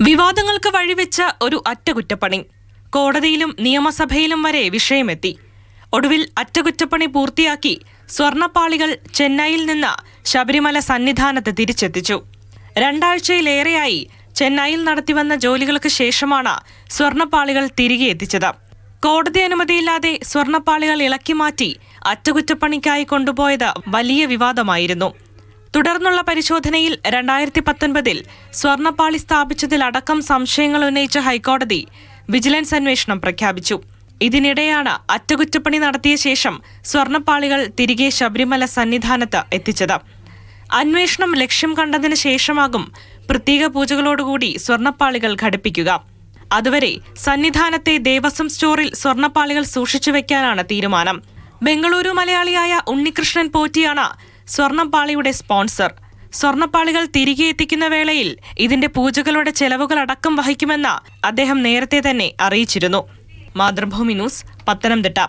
വിവാദങ്ങൾക്ക് വഴിവെച്ച ഒരു അറ്റകുറ്റപ്പണി. കോടതിയിലും നിയമസഭയിലും വരെ വിഷയമെത്തി. ഒടുവിൽ അറ്റകുറ്റപ്പണി പൂർത്തിയാക്കി സ്വർണപ്പാളികൾ ചെന്നൈയിൽ നിന്ന് ശബരിമല സന്നിധാനത്ത് തിരിച്ചെത്തിച്ചു. രണ്ടാഴ്ചയിലേറെയായി ചെന്നൈയിൽ നടത്തിവന്ന ജോലികൾക്ക് ശേഷമാണ് സ്വർണപ്പാളികൾ തിരികെ എത്തിച്ചത്. കോടതി അനുമതിയില്ലാതെ സ്വർണപ്പാളികൾ ഇളക്കി മാറ്റി അറ്റകുറ്റപ്പണിക്കായി കൊണ്ടുപോയത് വലിയ വിവാദമായിരുന്നു. തുടർന്നുള്ള പരിശോധനയിൽ രണ്ടായിരത്തി പത്തൊൻപതിൽ സ്വർണപ്പാളി സ്ഥാപിച്ചതിലടക്കം സംശയങ്ങൾ ഉന്നയിച്ച ഹൈക്കോടതി വിജിലൻസ് അന്വേഷണം പ്രഖ്യാപിച്ചു. ഇതിനിടെയാണ് അറ്റകുറ്റപ്പണി നടത്തിയ ശേഷം സ്വർണപ്പാളികൾ തിരികെ ശബരിമല സന്നിധാനത്ത് എത്തിച്ചത്. അന്വേഷണം ലക്ഷ്യം കണ്ടതിന് ശേഷമാകും പ്രത്യേക പൂജകളോടുകൂടി സ്വർണപ്പാളികൾ ഘടിപ്പിക്കുക. അതുവരെ സന്നിധാനത്തെ ദേവസ്വം സ്റ്റോറിൽ സ്വർണപ്പാളികൾ സൂക്ഷിച്ചു വെക്കാനാണ് തീരുമാനം. ബംഗളൂരു മലയാളിയായ ഉണ്ണികൃഷ്ണൻ പോറ്റിയാണ് സ്വർണപ്പാളിയുടെ സ്പോൺസർ. സ്വർണപ്പാളികൾ തിരികെ എത്തിക്കുന്ന വേളയിൽ ഇതിന്റെ പൂജകളുടെ ചെലവുകൾ അടക്കം വഹിക്കുമെന്ന് അദ്ദേഹം നേരത്തെ തന്നെ അറിയിച്ചിരുന്നു. മാതൃഭൂമി ന്യൂസ് പത്തനംതിട്ട.